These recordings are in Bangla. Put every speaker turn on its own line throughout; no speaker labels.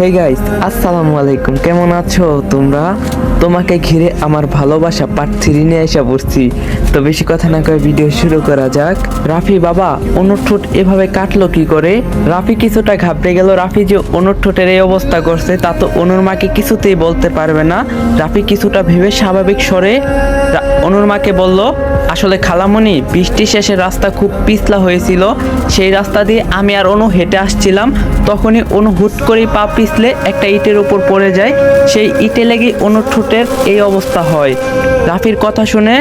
হেই গাইস আসসালামু আলাইকুম। কেমন আছো তোমরা? তোমাকে ঘিরে আমার ভালোবাসা পার্ট থ্রি নিয়ে এসে পড়ছি। তো বেশি কথা না কয়ে ভিডিও শুরু করা যাক। রাফি বাবা অনুর ঠোঁট এভাবে কাটলো কি করে? রাফি কিছুটা ঘাবড়ে গেল। রাফি যে অনুর ঠোঁটের এই অবস্থা করছে, তা তো অনুর মাকে কিছুতেই বলতে পারবে না। রাফি কিছুটা ভেবে স্বাভাবিক স্বরে অনুর মাকে বলল, আসলে খালামণি, বৃষ্টি শেষে রাস্তা খুব পিছলা হয়েছিল। সেই রাস্তা দিয়ে আমি আর অনু হেঁটে আসছিলাম। তখনই অনু হুট করেই পা পিছলে একটা ইটের উপর পড়ে যায়। সেই ইটে লেগে অনুর ঠোঁটের এই অবস্থা হয়। রাফির কথা শুনে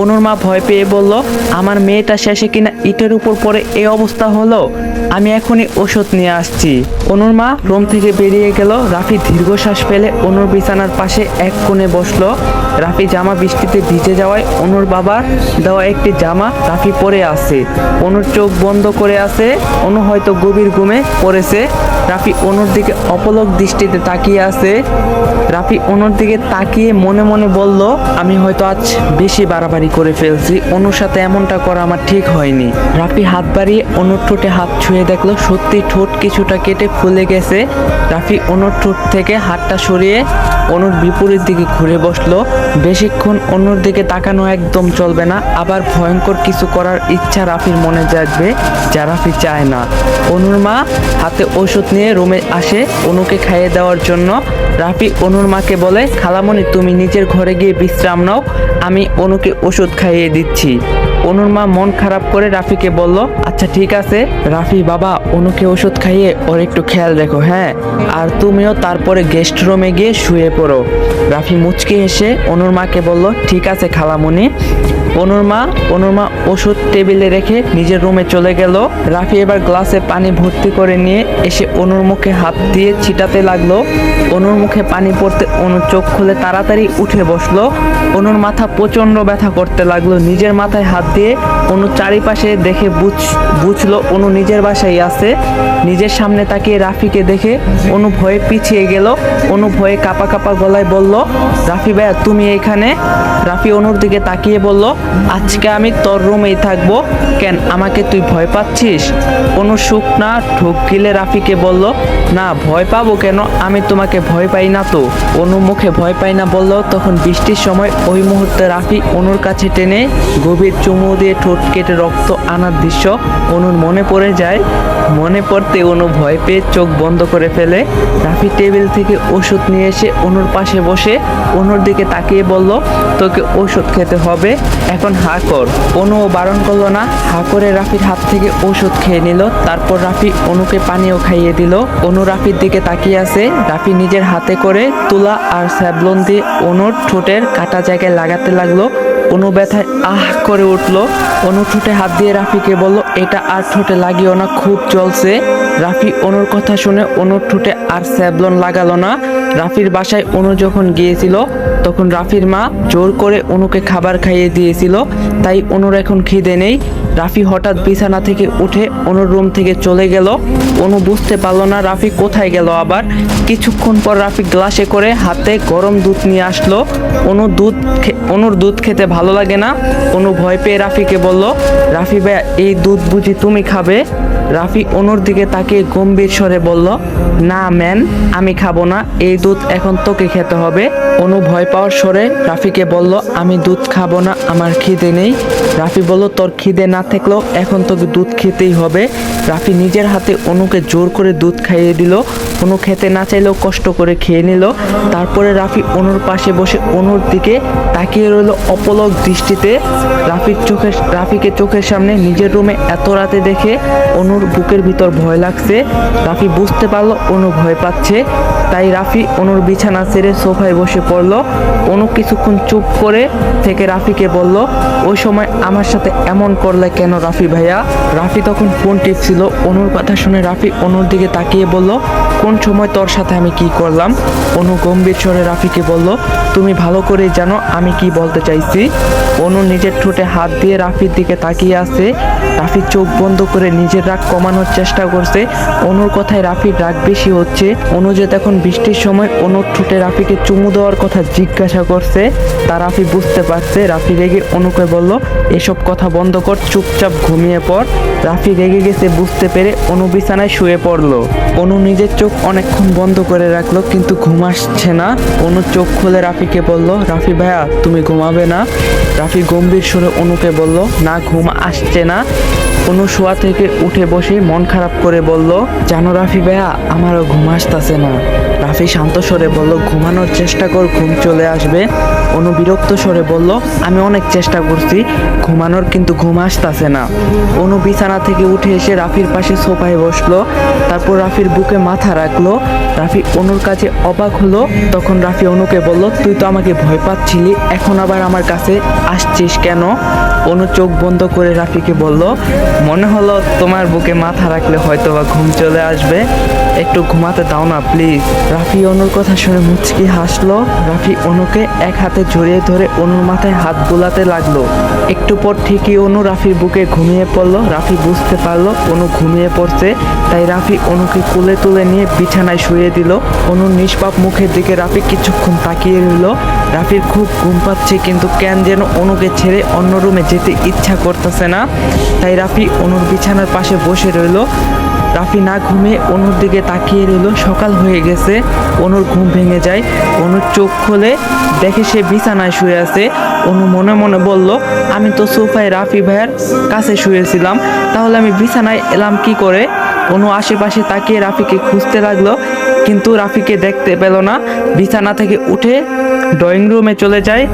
অনুর মা ভয় পেয়ে বলল, আমার মেয়েটা শেষে কিনা ইটের উপর পড়ে এই অবস্থা হলো? আমি এখনই ওষুধ নিয়ে আসছি। অনুর মা রুম থেকে বেরিয়ে গেল। রাফি দীর্ঘশ্বাস ফেলে অনুর বিছানার পাশে এক কোণে বসল। রাফি জামা বৃষ্টিতে ভিজে যাওয়ায় অনুর বাবার দেওয়া একটি জামা রাফি পরে আছে। অনুর চোখ বন্ধ করে আছে। অনু হয়তো গভীর ঘুমে পড়েছে। রাফি অনুর দিকে অপলক দৃষ্টিতে তাকিয়ে আছে। রাফি অনুর দিকে তাকিয়ে মনে মনে বলল, আমি হয়তো আজ বেশি বাড়াবাড়ি করে ফেলছি। অনুর সাথে এমনটা করা আমার ঠিক হয়নি। রাফি হাত বাড়িয়ে অনুর ঠোঁটে হাত ছুঁয়ে দেখল, সত্যি ঠোঁট কিছুটা কেটে ফুলে গেছে। রাফি অনুর ঠোঁট থেকে হাতটা সরিয়ে অনুর বিপরীত দিকে ঘুরে বসল। বেশিক্ষণ অনুর দিকে তাকানো একদম চলবে না। আবার ভয়ঙ্কর কিছু করার ইচ্ছা রাফির মনে জাগবে, যা রাফি চায় না। অনুর মা হাতে ওষুধ নিয়ে রুমে আসে অনুকে খাইয়ে দেওয়ার জন্য। রাফি অনুর মাকে বলে, খালামণি, তুমি নিজের ঘরে গিয়ে বিশ্রাম নাও। আমি অনুকে ওষুধ খাইয়ে দিচ্ছি। অনুর মা মন খারাপ করে রাফিকে বলল আচ্ছা ঠিক আছে। রাফি, বাবা, অনুকে ওষুধ খাইয়ে ওর একটু খেয়াল রেখো হ্যাঁ? আর তুমিও তারপরে গেস্ট রুমে গিয়ে শুয়ে পড়ো। রাফি মুচকি এসে অনুর মাকে বলল, ঠিক আছে খালামুনি। অনুর মা অনুর মা ওষুধ টেবিলে রেখে নিজের রুমে চলে গেল। রাফি এবার গ্লাসে পানি ভর্তি করে নিয়ে এসে অনুর মুখে হাত দিয়ে ছিটাতে লাগল। অনুর মুখে পানি পড়তে অনুর চোখ খুলে তাড়াতাড়ি উঠে বসল। অনুর মাথা প্রচণ্ড ব্যথা করতে লাগল। নিজের মাথায় হাত দিয়ে অনু চারিপাশে দেখে বুঝ, বুঝলো অনু নিজের বাসায় আছে। নিজের সামনে তাকিয়ে রাফিকে দেখে অনু ভয়ে পিছিয়ে গেল। অনু ভয়ে কাপা কাপা গলায় বলল, রাফি ভাইয়া, তুমি এখানে? রাফি অনুর দিকে তাকিয়ে বলল, আজকে আমি তোর রুমেই থাকব। কেন, আমাকে তুই ভয় পাচ্ছিস? অনু শুকনা ঢোক গিলে রাফিকে বলল, না, ভয় পাবো কেন? আমি তোমাকে ভয় পাই না তো। অনু মুখে ভয় পাই না বলল তখন বৃষ্টির সময় ওই মুহূর্তে রাফি অনুর কাছে টেনে গভীর চুমু দিয়ে ঠোঁট কেটে রক্ত আনার দৃশ্য অনুর মনে পড়ে যায়। মনে পড়তে অনু ভয় পেয়ে চোখ বন্ধ করে ফেলে। রাফি টেবিল থেকে ওষুধ নিয়ে এসে অনুর পাশে বসে অনুর দিকে তাকিয়ে বলল, তোকে ওষুধ খেতে হবে। এখন হা কর। অনু বারণ করল না, হা করে রাফির হাত থেকে ওষুধ খেয়ে নিল। তারপর রাফি অনুকে পানিও খাইয়ে দিল। অনু রাফির দিকে তাকিয়ে আছে। রাফি নিজের হাতে করে তুলা আর স্যাবলন দিয়ে অনুর ঠোঁটের কাটা জায়গায় লাগাতে লাগল। অনু ব্যথায় আহ করে উঠল। অনু ঠোঁটে হাত দিয়ে রাফিকে বলল, এটা আর ঠোঁটে লাগিও না, খুব চলছে রাফি অনুর কথা শুনে অনুর ঠোঁটে আর স্যাবলন লাগালো না। রাফির বাসায় অনু যখন গিয়েছিল, তখন রাফির মা জোর করে অনুকে খাবার খাইয়ে দিয়েছিল, তাই অনুর এখন খিদে নেই। রাফি হঠাৎ বিছানা থেকে উঠে অনুর রুম থেকে চলে গেল। অনু বুঝতে পারল না রাফি কোথায় গেল আবার। কিছুক্ষণ পর রাফি গ্লাসে করে হাতে গরম দুধ নিয়ে আসলো। অনু দুধ অনুর দুধ খেতে ভালো লাগে না। অনু ভয় পেয়ে রাফিকে বলল, রাফি ভাইয়া, এই দুধ বুঝি তুমি খাবে? রাফি অনুর দিকে তাকিয়ে গম্ভীর স্বরে বলল, না ম্যান আমি খাব না। এই দুধ এখন তোকে খেতে হবে। অনু ভয় পাওয়ার স্বরে রাফিকে বলল, আমি দুধ খাব না, আমার খিদে নেই। রাফি বলল, তোর খিদে না থাকলেও এখন তোকে দুধ খেতেই হবে। রাফি নিজের হাতে অনুকে জোর করে দুধ খাইয়ে দিল। অনু খেতে না চাইলেও কষ্ট করে খেয়ে নিল। তারপরে রাফি অনুর পাশে বসে অনুর দিকে তাকিয়ে রইল অপলক দৃষ্টিতে। রাফির চোখের রাফিকে চোখের সামনে নিজের রুমে এত রাতে দেখে অনুর বুকের ভিতর ভয় লাগছে। রাফি বুঝতে পারল, অনু ভয় পাচ্ছে। তাই রাফি অনুর বিছানা ছেড়ে সোফায় বসে পড়ল। অনু কিছুক্ষণ চুপ করে থেকে রাফিকে বলল, ওই সময় আমার সাথে এমন করলে কেন রাফি ভাইয়া? রাফি তখন ফোন টিপছিল। অনুর কথা শুনে রাফি অনুর দিকে তাকিয়ে বলল কোন সময় তোর সাথে আমি কি করলাম? অনু গম্ভীর স্বরে রাফিকে বলল, তুমি ভালো করে জানো আমি কি বলতে চাইছি। অনু নিজের ঠোঁটে হাত দিয়ে রাফির দিকে তাকিয়ে আছে। রাফি চোখ বন্ধ করে নিজের রাগ কমানোর চেষ্টা করছে। অনুর কথায় রাফির রাগ বেশি হচ্ছে। অনু যে তখন বৃষ্টির সময় অনুর ঠোঁটে রাফিকে চুমু দেওয়ার কথা জিজ্ঞাসা করছে, তা রাফি বুঝতে পারছে। রাফি রেগে অনুকে বলল, এসব কথা বন্ধ কর, চুপচাপ ঘুমিয়ে পড়। রাফি রেগে গেছে, বুঝতে পেরে অনু বিছানায় শুয়ে পড়ল। অনু নিজের চোখ অনেকক্ষণ বন্ধ করে রাখল, কিন্তু ঘুম আসছে না। অনু চোখ খুলে রাফিকে বলল, রাফি ভাইয়া, তুমি ঘুমাবে না? রাফি গম্ভীর সুরে অনুকে বলল, না, ঘুম আসছে না। অনু শোয়া থেকে উঠে বসে মন খারাপ করে বলল, জানো রাফি ভাইয়া, আমারও ঘুম আসতেছে না। রাফি শান্ত স্বরে বলল, ঘুমানোর চেষ্টা কর, ঘুম চলে আসবে। অনু বিরক্ত স্বরে বলল, আমি অনেক চেষ্টা করছি, ঘুমানোর কিন্তু ঘুম আসতেছে না। অনু বিছানা থেকে উঠে এসে রাফির পাশে সোফায় বসল, তারপর রাফির বুকে মাথা রাখল। রাফি অনুর কাছে অবাক হলো, তখন রাফি অনুকে বলল, তুই তো আমাকে ভয় পাচ্ছিলি, এখন আবার আমার কাছে আসছিস কেন? অনু চোখ বন্ধ করে রাফিকে বলল, মনে হলো তোমার বুকে মাথা রাখলে হয়তো বা ঘুম চলে আসবে। একটু ঘুমাতে দাও না, প্লিজ। রাফি অনুর কথা শুনে মুচকি হাসলো। রাফি অনুকে এক হাতে জড়িয়ে ধরে অনুর মাথায় হাত বুলাতে লাগল। একটু পর ঠিকই অনু রাফির বুকে ঘুমিয়ে পড়ল। রাফি বুঝতে পারল, অনু ঘুমিয়ে পড়ছে, তাই রাফি অনুকে কোলে তুলে নিয়ে বিছানায় শুয়ে দিল। অনুর নিষ্পাপ মুখের দিকে রাফি কিছুক্ষণ তাকিয়ে রইল। রাফির খুব ঘুম পাচ্ছে, কিন্তু কেন যেন অনুকে ছেড়ে অন্য রুমে যেতে ইচ্ছা করতেছে না। তাই রাফি অনুর বিছানার পাশে বসে রইল। রাফি না ঘুমে অনুর দিকে তাকিয়ে রইল। সকাল হয়ে গেছে, অনুর ঘুম ভেঙে যায়। অনুর চোখ খোলে, দেখে সে বিছানায় শুয়ে আছে। অনু মনে মনে বলল, আমি তো সোফায় রাফি ভাইয়ের কাছে শুয়েছিলাম, তাহলে আমি বিছানায় এলাম কি করে? অনু আশেপাশে তাকিয়ে রাফিকে খুঁজতে লাগল, কিন্তু রাফিকে দেখতে পেল না। বিছানা থেকে উঠে ড্রয়িং রুমে চলে যায়।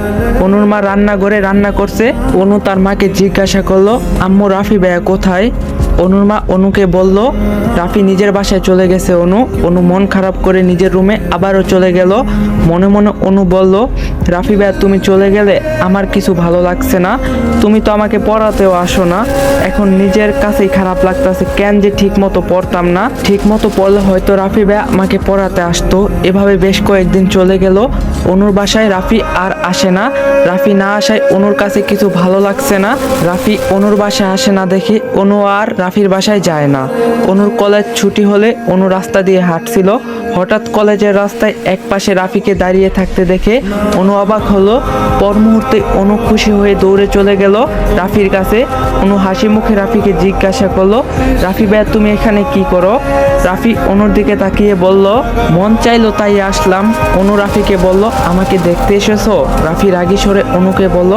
অনুর মা রান্নাঘরে রান্না করছে। অনু তার মাকে জিজ্ঞাসা করল, আম্মু, রাফি ভাইয়া কোথায়? অনুর মা অনুকে বলল, রাফি নিজের বাসায় চলে গেছে, অনু। অনু মন খারাপ করে নিজের রুমে আবারও চলে গেল। মনে মনে অনু বলল, রাফি ভাইয়া, তুমি চলে গেলে আমার কিছু ভালো লাগছে না। তুমি তো আমাকে পড়াতেও আসো না। এখন নিজের কাছেই খারাপ লাগতেছে। কেন যে ঠিক মতো পড়তাম না। ঠিক মতো পড়লে হয়তো রাফি ভাইয়া আমাকে পড়াতে আসতো। এভাবে বেশ কয়েকদিন চলে গেল। অনুর বাসায় রাফি আর আসে না। রাফি না আসায় অনুর কাছে কিছু ভালো লাগছে না। রাফি অনুর বাসায় আসে না দেখে অনু আর রাফির বাসায় যায় না। অনুর কলেজ ছুটি হলে অনু রাস্তা দিয়ে হাঁটছিল। হঠাৎ কলেজের রাস্তায় এক পাশে রাফিকে দাঁড়িয়ে থাকতে দেখে অনু অবাক হলো। পর মুহূর্তে অনু খুশি হয়ে দৌড়ে চলে গেল রাফির কাছে। অনু হাসি মুখে রাফিকে জিজ্ঞাসা করল, রাফি ভাইয়া, তুমি এখানে কি করো? রাফি অনুর দিকে তাকিয়ে বলল, মন চাইলো তাই আসলাম। অনু রাফিকে বলল আমাকে দেখতে এসেছ? রাফি রাগি সরে অনুকে বলল,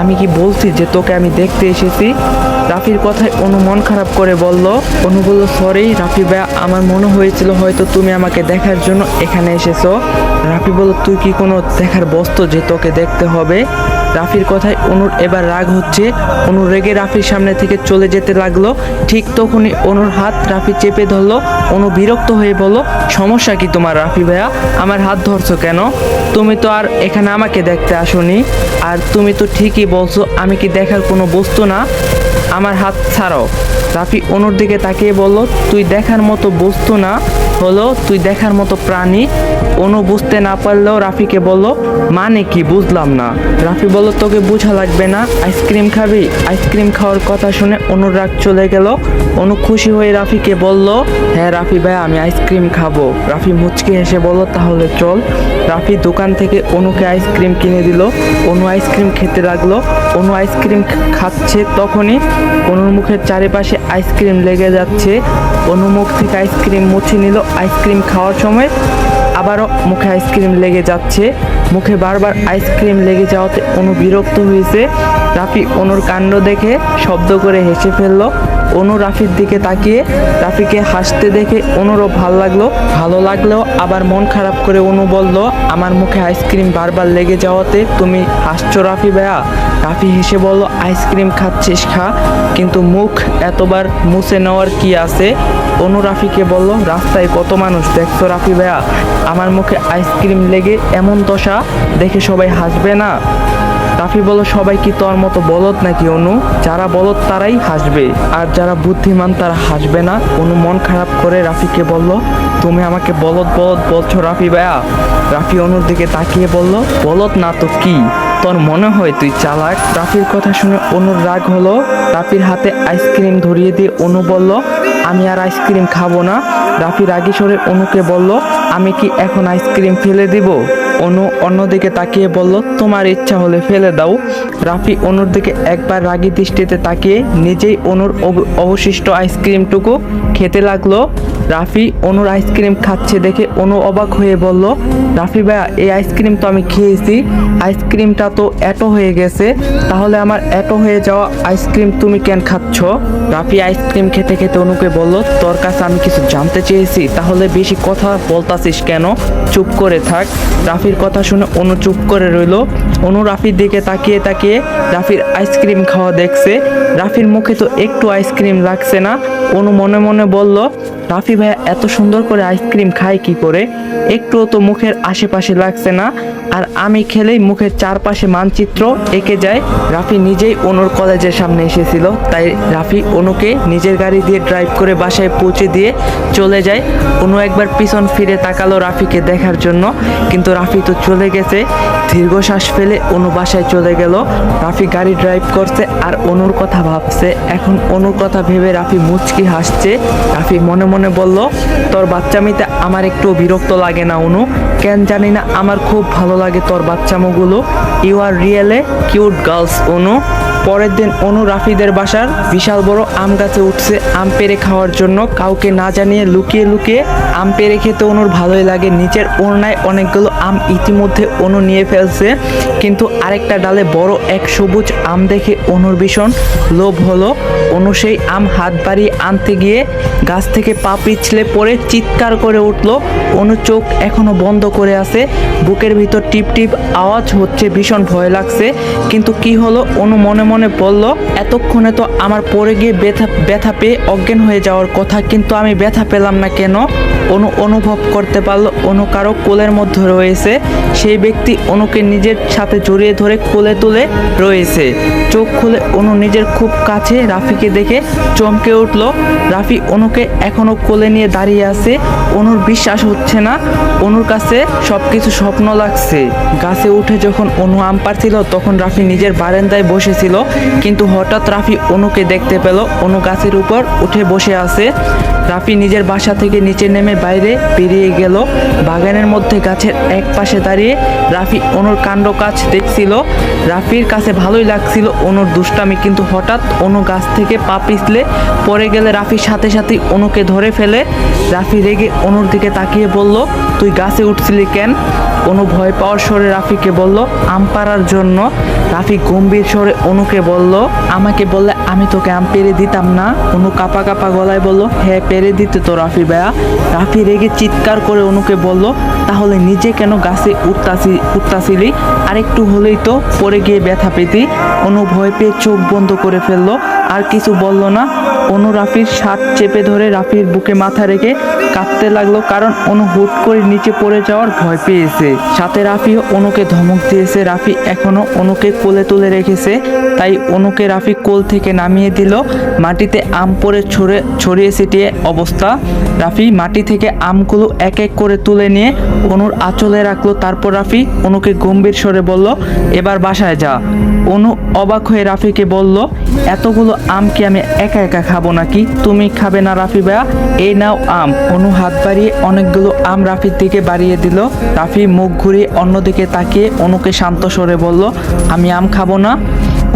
আমি কি বলছি যে তোকে আমি দেখতে এসেছি? রাফির কথায় অনু মন খারাপ করে বলল, অনু বলল, সরি রাফি ভাইয়া, আমার মনে হয়েছিল হয়তো তুমি আমাকে দেখার জন্য এখানে এসেছ। রাফি বলল, তুই কি কোনো দেখার বস্তু যে তোকে দেখতে হবে? রাফির কথায় অনুর এবার রাগ হচ্ছে। অনু রেগে রাফির সামনে থেকে চলে যেতে লাগল। ঠিক তখনই অনুর হাত রাফি চেপে ধরলো। অনু বিরক্ত হয়ে বলল, সমস্যা কি তোমার রাফি ভাইয়া? আমার হাত ধরছো কেন? তুমি তো আর এখানে আমাকে দেখতে আসোনি। আর তুমি তো ঠিকই বলছো, আমি কি দেখার কোনো বস্তু না? আমার হাত ছাড়ো রাফি অনুর দিকে তাকিয়ে বলল, তুই দেখার মতো বস্তু না। হলো, তুই দেখার মতো প্রাণী। অনু বুঝতে না পারলেও রাফিকে বলল মানে কি? বুঝলাম না। রাফি বলল, তোকে বোঝা লাগবে না। আইসক্রিম খাবি? আইসক্রিম খাওয়ার কথা শুনে অনুর রাগ চলে গেল। অনু খুশি হয়ে রাফিকে বলল হ্যাঁ রাফি ভাই, আমি আইসক্রিম খাব। রাফি মুচকি হেসে বলল, তাহলে চল। রাফি দোকান থেকে অনুকে আইসক্রিম কিনে দিল। অনু আইসক্রিম খেতে লাগল। অনু আইসক্রিম খাচ্ছে তখনই অনুর মুখের চারিপাশে আইসক্রিম লেগে যাচ্ছে। অনুমুখ থেকে আইসক্রিম মুছে নিল। আইসক্রিম খাওয়ার সময় আবারও মুখে আইসক্রিম লেগে যাচ্ছে। মুখে বারবার আইসক্রিম লেগে যাওয়াতে অনু বিরক্ত হয়েছে। রাফি অনুর কাণ্ড দেখে শব্দ করে হেসে ফেলল। অনু রাফির দিকে তাকিয়ে রাফিকে হাসতে দেখে অনুরও ভালো লাগল। ভালো লাগলেও আবার মন খারাপ করে অনু বলল, আমার মুখে আইসক্রিম বারবার লেগে যাওয়াতে তুমি হাসছো রাফি ভাইয়া? রাফি হেসে বলল, আইসক্রিম খাচ্ছিস খা, কিন্তু মুখ এতবার মুছে নেওয়ার কি আছে? অনু রাফিকে বলল, রাস্তায় কত মানুষ দেখছ রাফি ভাইয়া? আমার মুখে আইসক্রিম লেগে এমন দশা দেখে সবাই হাসবে না? রাফি বলো, সবাই কি তোর মতো বলদ নাকি, অনু? যারা বলদ তারাই হাসবে, আর যারা বুদ্ধিমান তারা হাসবে না। অনু মন খারাপ করে রাফিকে বলল, তুমি আমাকে বলদ বলদ বলছো রাফি ভাইয়া রাফি অনুর দিকে তাকিয়ে বলল, বলদ না তো কি? তোর মনে হয় তুই চালাক? রাফির কথা শুনে অনুর রাগ হলো। রাফির হাতে আইসক্রিম ধরিয়ে দিয়ে অনু বলল, আমি আর আইসক্রিম খাব না। রাফি রাগি সরে অনুকে বলল, আমি কি এখন আইসক্রিম ফেলে দিব? অনু অন্যদিকে তাকিয়ে বলল, তোমার ইচ্ছা হলে ফেলে দাও। রাফি অনুর দিকে একবার রাগি দৃষ্টিতে তাকিয়ে নিজেই অনুর অব- অবশিষ্ট আইসক্রিমটুকু খেতে লাগল। রাফি, অনুর আইসক্রিম খাচ্ছে দেখে অনু অবাক হয়ে বলল, রাফি ভাইয়া, এই আইসক্রিম তো আমি খেয়েছি। আইসক্রিমটা তো এটো হয়ে গেছে। তাহলে আমার এটো হয়ে যাওয়া আইসক্রিম তুমি কেন খাচ্ছ? রাফি আইসক্রিম খেতে খেতে অনুকে বলল, তোর কাছে আমি কিছু জানতে চেয়েছি। তাহলে বেশি কথা বলতাছিস কেন? চুপ করে থাক। রাফির কথা শুনে অনু চুপ করে রইল। অনু রাফির দিকে তাকিয়ে তাকিয়ে রাফির আইসক্রিম খাওয়া দেখছে। রাফির মুখে তো একটু আইসক্রিম লাগছে না। অনু মনে মনে বলল, রাফি ভাইয়া এত সুন্দর করে আইসক্রিম খায় কি করে? একটুও তো মুখের আশেপাশে লাগছে না। আর আমি খেলেই মুখের চারপাশে মানচিত্র এঁকে যায়। রাফি নিজেই অনুর কলেজের সামনে এসেছিল। তাই রাফি অনুকে নিজের গাড়ি দিয়ে ড্রাইভ করে বাসায় পৌঁছে দিয়ে চলে যায়। অনু একবার পিছন ফিরে তাকালো রাফিকে দেখার জন্য। কিন্তু রাফি তো চলে গেছে। দীর্ঘশ্বাস ফেলে অনু বাসায় চলে গেল। রাফি গাড়ি ড্রাইভ করছে আর অনুর কথা ভাবছে। এখন অনুর কথা ভেবে রাফি মুচকি হাসছে। রাফি মনে মনে বলল, তোর বাচ্চামিতে আমার একটু বিরক্ত লাগে না, অনু। কেন জানি না আমার খুব ভালো লাগে তোর বাচ্চামোগুলো। You are really cute girls Anu. পরের দিন অনু রাফিদের বাসার বিশাল বড় আম গাছে উঠছে আম পেরে খাওয়ার জন্য। কাউকে না জানিয়ে লুকিয়ে লুকিয়ে আম পেরে খেতে অনুর ভালোই লাগে। নিচের ওড়নায় অনেকগুলো আম ইতিমধ্যে অনু নিয়ে ফেলছে। কিন্তু আরেকটা ডালে বড় এক সবুজ আম দেখে অনুর ভীষণ লোভ হলো। অনু সেই আম হাত বাড়িয়ে আনতে গিয়ে গাছ থেকে পা পিছলে পড়ে চিৎকার করে উঠল। অনু চোখ এখনও বন্ধ করে আছে। বুকের ভিতর টিপ টিপ আওয়াজ হচ্ছে, ভীষণ ভয় লাগছে। কিন্তু কি হলো? অনু মনে মনে বলল এতক্ষণে তো আমার পড়ে গিয়ে ব্যথা ব্যথা পেয়ে অজ্ঞান হয়ে যাওয়ার কথা, কিন্তু আমি ব্যথা পেলাম না কেন? অনু, অনুভব করতে পারল, অনু কারও কোলের মধ্যে রয়েছে। সেই ব্যক্তি অনুকে নিজের সাথে জড়িয়ে ধরে কোলে তুলে রয়েছে। চোখ খুলে অনু নিজের খুব কাছে রাফিকে দেখে চমকে উঠল। রাফি অনুকে এখনও কোলে নিয়ে দাঁড়িয়ে আছে। অনুর বিশ্বাস হচ্ছে না। অনুর কাছে সব কিছু স্বপ্ন লাগছে। গাছে উঠে যখন অনু আম পারছিল তখন রাফি নিজের বারান্দায় বসেছিল। কিন্তু হঠাৎ রাফি অনুকে দেখতে পেল। অনু গাছের উপর উঠে বসে আছে। রাফি নিজের বাসা থেকে নিচে নেমে বাইরে বেরিয়ে গেল। বাগানের মধ্যে গাছের এক পাশে দাঁড়িয়ে রাফি অনুর কাণ্ড কাজ দেখছিল। রাফির কাছে ভালোই লাগছিল অনুর দুষ্টামি, কিন্তু হঠাৎ অনু গাছ থেকে পা পিছলে পড়ে গেলে রাফির সাথে সাথে অনুকে ধরে ফেলে। রাফি রেগে অনুর দিকে তাকিয়ে বলল, তুই গাছে উঠছিলি কেন? অনু ভয় পাওয়ার স্বরে রাফিকে বলল, আম পাড়ার জন্য। রাফি গম্ভীর স্বরে অনুকে বলল, আমাকে বললে আমি তোকে আম পেরে দিতাম না? অনু কাপা কাপা গলায় বলল হ্যাঁ পেরে দিতে তো রাফি ভাইয়া রাফি রেগে চিৎকার করে অনুকে বলল, তাহলে নিজে কেন গাছে উঠতাছি, উঠতাছিলি? আরেকটু হলেই তো পড়ে গিয়ে ব্যথা পেতি। অনু ভয় পেয়ে চোখ বন্ধ করে ফেলল। আর কিছু বলল না। অনু রাফির শার্ট চেপে ধরে রাফির বুকে মাথা রেখে কাঁদতে লাগল কারণ অনু হুট করে নিচে পড়ে যাওয়ার ভয় পেয়েছে। সাথে রাফিও অনুকে ধমক দিয়েছে। রাফি এখনও অনুকে কোলে তুলে রেখেছে। তাই অনুকে রাফি কোল থেকে নামিয়ে দিল। মাটিতে আম পড়ে ছড়ে, ছড়িয়ে ছিটিয়ে অবস্থা। রাফি মাটি থেকে আমগুলো এক এক করে তুলে নিয়ে অনুর আঁচলে রাখল। তারপর রাফি অনুকে গম্ভীর স্বরে বলল, এবার বাসায় যা। অনু অবাক হয়ে রাফিকে বলল, এতগুলো আম কি আমি একা একা খাব নাকি? তুমি খাবে না রাফি ভাইয়া। এই নাও আম। অনু হাত বাড়িয়ে অনেকগুলো আম রাফির দিকে বাড়িয়ে দিল। রাফি মুখ ঘুরিয়ে অন্যদিকে তাকিয়ে অনুকে শান্ত স্বরে বলল, আমি আম খাব না।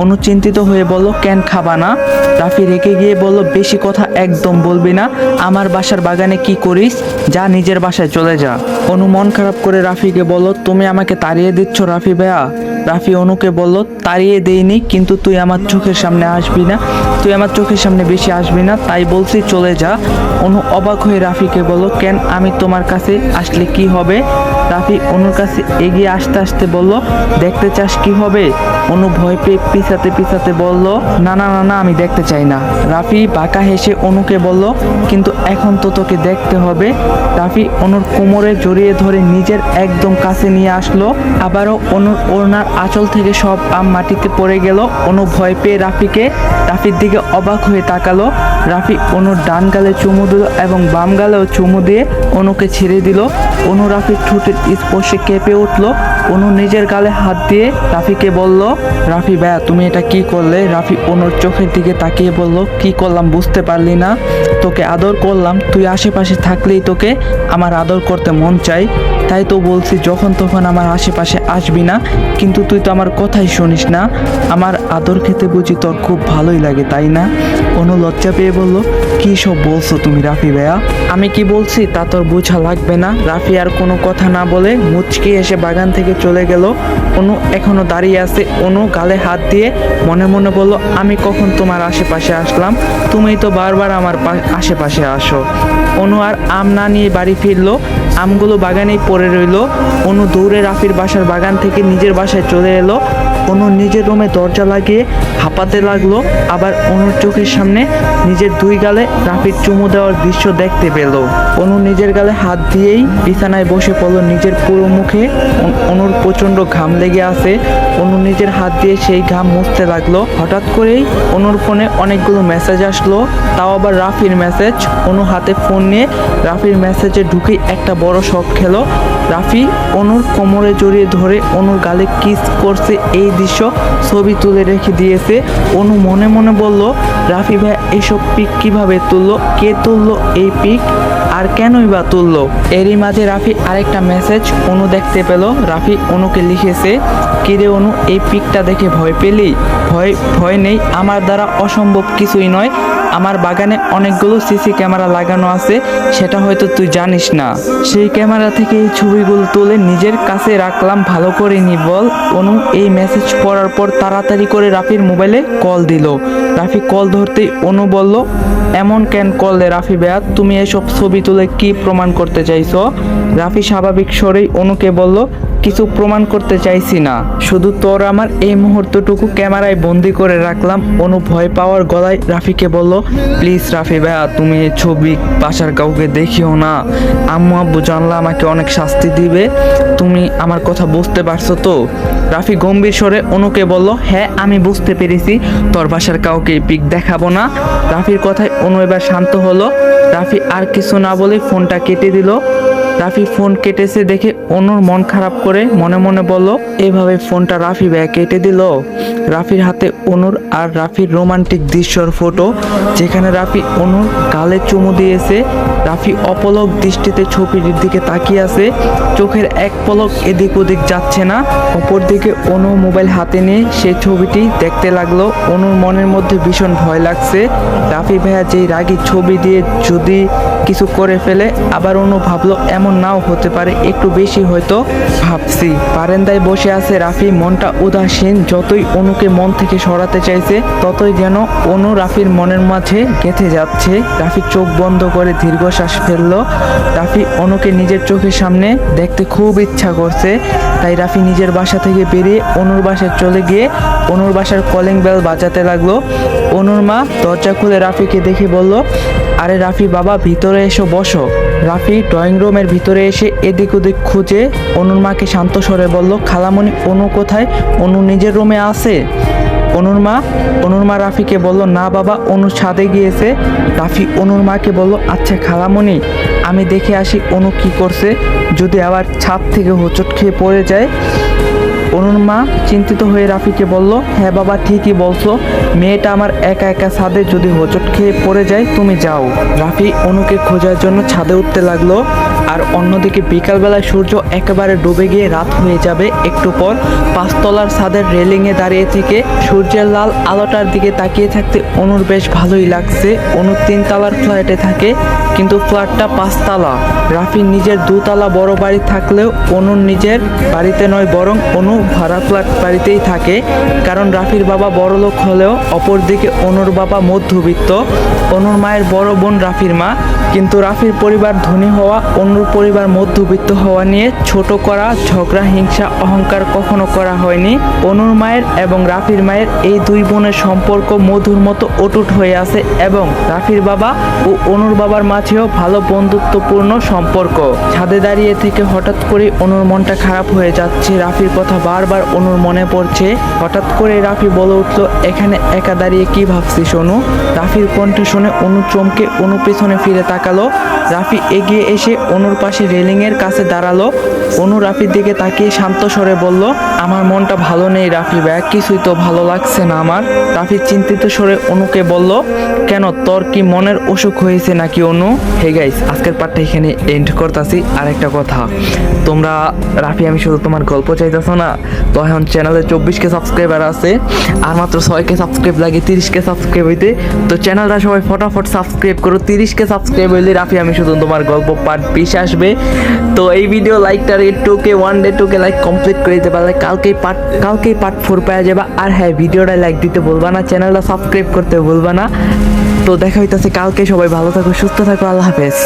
অনু চিন্তিত হয়ে বলল, কেন খাবা না? রাফি রেখে গিয়ে বলল, বেশি কথা একদম বলবি না। আমার বাসার বাগানে কি করিস? যা নিজের বাসায় চলে যা। অনু মন খারাপ করে রাফিকে বলল, তুমি আমাকে তাড়িয়ে দিচ্ছ রাফি ভাইয়া। রাফি অনুকে বলল, তাড়িয়ে দেইনি, কিন্তু তুই আমার চোখের সামনে আসবি না। তুই আমার চোখের সামনে বেশি আসবি না, তাই বলছি চলে যা। অনু অবাক হয়ে রাফিকে বলল, কেন আমি তোমার কাছে আসলে কি হবে? রাফি অনুর কাছে এগিয়ে আসতে আসতে বলল, দেখতে চাস কি হবে? অনু ভয় পেয়ে পিছাতে পিছাতে বলল, না না না না, আমি দেখতে চাই না। রাফি বাঁকা হেসে অনুকে বলল, কিন্তু এখন তো তোকে দেখতে হবে। রাফি অনুর কোমরে জড়িয়ে ধরে নিজের একদম কাছে নিয়ে আসলো। আবারও অনুর ওড়নার আঁচল থেকে সব আম মাটিতে পড়ে গেল। অনু ভয় পেয়ে রাফিকে রাফির দিকে অবাক হয়ে তাকালো। রাফি অনুর ডান গালে চুমু দিল এবং বাম গালেও চুমু দিয়ে অনুকে ছেড়ে দিল। অনু রাফির ঠোঁটের স্পর্শে কেঁপে উঠল। অনু নিজের গালে হাত দিয়ে রাফিকে বলল, রাফি ভাইয়া, তুমি এটা কি করলে? রাফি অনুর চোখের দিকে তাকিয়ে বলল, কি করলাম বুঝতে পারলি না। তোকে আদর করলাম। তুই আশেপাশে থাকলেই তোকে আমার আদর করতে মন চাই
তাই তো বলছি, যখন তখন আমার আশেপাশে আসবি না, কিন্তু তুই তো আমার কথাই শুনিস না। আমার আদর খেতে বুঝি তোর খুব ভালোই লাগে, তাই না? কোনো লজ্জা পেয়ে বলল, কি সব বলছো তুমি রাফি ভাইয়া? আমি কি বলছি, তা তোর বোঝা লাগবে না। রাফি আর কোনো কথা না বলে মুচকি এসে বাগান থেকে চলে গেল। অনু এখনও দাঁড়িয়ে আছে। অনু গালে হাত দিয়ে মনে মনে বলল, আমি কখন তোমার আশেপাশে আসলাম? তুমি তো বারবার আমার আশেপাশে আসো। অনু আর আম না নিয়ে বাড়ি ফিরলো। আমগুলো বাগানেই পড়ে রইল। অনু দৌড়ে রাফির বাসার বাগান থেকে নিজের বাসায় চলে এলো। অনু নিজের রুমে দরজা লাগিয়ে হাঁপাতে লাগল, আবার অনুর চোখের সামনে নিজের দুই গালে রাফির চুমু দেওয়ার দৃশ্য দেখতে পেল। অনু নিজের গালে হাত দিয়েই বিছানায় বসে পড়ল, নিজের পুরো মুখে অনুর প্রচণ্ড ঘাম লেগে আছে। অনু নিজের হাত দিয়ে সেই ঘাম মুছতে লাগল। হঠাৎ করেই অনুর ফোনে অনেকগুলো মেসেজ আসলো, তাও আবার রাফির মেসেজ। অনু হাতে ফোন নিয়ে রাফির মেসেজে ঢুকেই একটা বড় শখ খেলো। রাফি অনুর কোমরে জড়িয়ে ধরে অনুর গালে কিস করছে এই দৃশ্য ছবি তুলে রেখে দিয়েছে। অনু মনে মনে বলল, রাফি ভাই, এসব পিক কীভাবে তুললো? কে তুললো এই পিক? আর কেনই বা তুললো? এরই মাঝে রাফি আরেকটা মেসেজ অনু দেখতে পেল। রাফি অনুকে লিখেছে, কিরে অনু, এই পিকটা দেখে ভয় পেলি? ভয় ভয় নেই। আমার দ্বারা অসম্ভব কিছুই নয়। আমার বাগানে অনেকগুলো সিসি ক্যামেরা লাগানো আছে, সেটা হয়তো তুই জানিস না। সেই ক্যামেরা থেকে এই ছবিগুলো তুলে নিজের কাছে রাখলাম, ভালো করে নি বল। অনু, এই মেসেজ পড়ার পর তাড়াতাড়ি করে রাফির মোবাইলে কল দিল। রাফি কল ধরতেই অনু বলল, এমন কেন করলে রাফি বেয়া তুমি এসব ছবি তুলে কি প্রমাণ করতে চাইছ? রাফি স্বাভাবিক স্বরেই অনুকে বলল কিছু প্রমাণ করতে চাইছি না। শুধু তোর আমার এই মুহূর্তটুকু ক্যামেরায় বন্দি করে রাখলাম। অনু ভয় পাওয়ার গলায় রাফিকে বলল, প্লিজ রাফি ভাইয়া, তুমি এই ছবি বাসার কাউকে দেখিও না। আম্মু আব্বু জানলা আমাকে অনেক শাস্তি দিবে। তুমি আমার কথা বুঝতে পারছ তো? রাফি গম্ভীর স্বরে অনুকে বলল হ্যাঁ আমি বুঝতে পেরেছি। তোর বাসার কাউকে পিক দেখাবো না। রাফির কথায় অনু এবার শান্ত হলো। রাফি আর কিছু না বলে ফোনটা কেটে দিল। রাফি ফোন কেটেছে দেখে অনুর মন খারাপ করে মনে মনে বলল, এভাবে ফোনটা রাফি ব্যাগ কেটে দিল? রাফির হাতে অনুর আর রাফির রোমান্টিক দৃশ্যর ফটো, যেখানে রাফি অনুর গালে চুমু দিয়েছে। রাফি অপলক দৃষ্টিতে ছবিটির দিকে তাকিয়ে আছে। চোখের এক পলক এদিক ওদিক যাচ্ছে না। অপর দিকে অনু মোবাইল হাতে নিয়ে সেই ছবিটি দেখতে লাগল। অনুর মনের মধ্যে ভীষণ ভয় লাগছে। রাফি ভাইয়া যেই রাগী ছবি দিয়ে যদি কিছু করে ফেলে, আবার অনু ভাবলো, এমন নাও হতে পারে, একটু বেশি হয়তো ভাবছি। বারেন্দায় বসে আছে রাফি, মনটা উদাসীন, যতই অনুকে মন থেকে সরাতে চাইছে, ততই যেন অনু রাফির মনের মাঝে গেঁথে যাচ্ছে। রাফি চোখ বন্ধ করে দীর্ঘশ্বাস ফেলল। রাফি অনুকে নিজের চোখের সামনে দেখতে খুব ইচ্ছা করছে। তাই রাফি নিজের বাসা থেকে বেরিয়ে অনুর বাসায় চলে গিয়ে অনুর বাসার কলিং বেল বাজাতে লাগল। অনুর মা দরজা খুলে রাফিকে দেখে বলল আরে রাফি বাবা, ভিতরে এসো, বসো। রাফি ড্রয়িং রুমের ভিতরে এসে এদিক ওদিক খুঁজে অনুর মাকে শান্ত স্বরে বলল, খালামণি, অনু কোথায়? অনু নিজের রুমে আছে? অনুর মা অনুর মা রাফিকে বলল, না বাবা, অনু ছাদে গিয়েছে। রাফি অনুর মাকে বলল আচ্ছা খালামণি, আমি দেখে আসি অনু কি করছে। যদি আবার ছাদ থেকে হোঁচট খেয়ে পড়ে যায় অনুর মা চিন্তিত হয়ে রাফিকে বলল হ্যাঁ বাবা, ঠিকই বলছো। মেয়েটা আমার একা একা ছাদে যদি হোঁচট খেয়ে পড়ে যায়, তুমি যাও। রাফি অনুকে খোঁজার জন্য ছাদে উঠতে লাগল। আর অন্যদিকে বিকালবেলায় সূর্য একেবারে ডুবে গিয়ে রাত হয়ে যাবে একটু পর। পাঁচতলার ছাদের রেলিংয়ে দাঁড়িয়ে থেকে সূর্যের লাল আলোটার দিকে তাকিয়ে থাকতে অনুর বেশ ভালোই লাগছে। অনু তিনতলার ফ্ল্যাটে থাকে, কিন্তু ফ্ল্যাটটা পাঁচতলা। রাফি নিজের দুতলা বড় বাড়ি থাকলেও অনুর নিজের বাড়িতে নয়, বরং অনু ভাড়া ফ্ল্যাট বাড়িতেই থাকে। কারণ রাফির বাবা বড় লোক হলেও অপরদিকে অনুর বাবা মধ্যবিত্ত। অনুর মায়ের বড় বোন রাফির মা। কিন্তু রাফির পরিবার ধনী হওয়া অনুর পরিবার মধ্যবিত্ত হওয়া নিয়ে ছোট করা, ঝগড়া, হিংসা, অহংকার কখনো করা হয়নি। অনুর মায়ের এবং রাফির মায়ের এই দুই বোনের সম্পর্ক মধুর মতো অটুট হয়ে আছে এবং রাফির বাবা ও অনুর বাবার মাঝেও ভালো বন্ধুত্বপূর্ণ সম্পর্ক। ছাদে দাঁড়িয়ে থেকে হঠাৎ করে অনুর মনটা খারাপ হয়ে যাচ্ছে। রাফির কথা বারবার অনুর মনে পড়ছে। হঠাৎ করে রাফি বলে উঠল, এখানে একা দাঁড়িয়ে কি ভাবছিস অনু? রাফির কণ্ঠ শুনে অনু চমকে অনু পেছনে ফিরে তাকালো। রাফি এগিয়ে এসে অনু অনুর পাশে রেলিংয়ের কাছে দাঁড়াল। অনু রাফির দিকে তাকিয়ে শান্ত স্বরে বলল, আমার মনটা ভালো নেই রাফি ভাইয়া কিছুই তো ভালো লাগছে না আমার। রাফি চিন্তিত স্বরে অনুকে বলল, কেন, তোর কি মনের অসুখ হয়েছে নাকি অনু? হে গাইস আজকের পার্টটা এখানে এন্ড করতেছি। আর একটা কথা, তোমরা, রাফি, আমি শুধু তোমার গল্প চাইতেছো না, তো এখন চ্যানেলে চব্বিশ কে সাবস্ক্রাইবার আছে, আর মাত্র ছয় কে সাবস্ক্রাইব লাগে তিরিশ কে সাবস্ক্রাইব হইতে। তো চ্যানেলটা সবাই ফটাফট সাবস্ক্রাইব করো তিরিশ কে সাবস্ক্রাইব হইলে রাফি, আমি শুধু তোমার গল্প পার্ট বিশ আসবে। তো এই video লাইকটার two K one day two K like complete করে দিতে পারলে কালকেই পার্ট কালকেই পার্ট ফোর পাওয়া যাবে। আর হ্যাঁ ভিডিওটা লাইক দিতে বলবা না চ্যানেলটা সাবস্ক্রাইব করতে বলবা না। তো দেখা হইতেছে কালকে, সবাই ভালো থাকো, সুস্থ থাকো, আল্লাহ হাফেজ।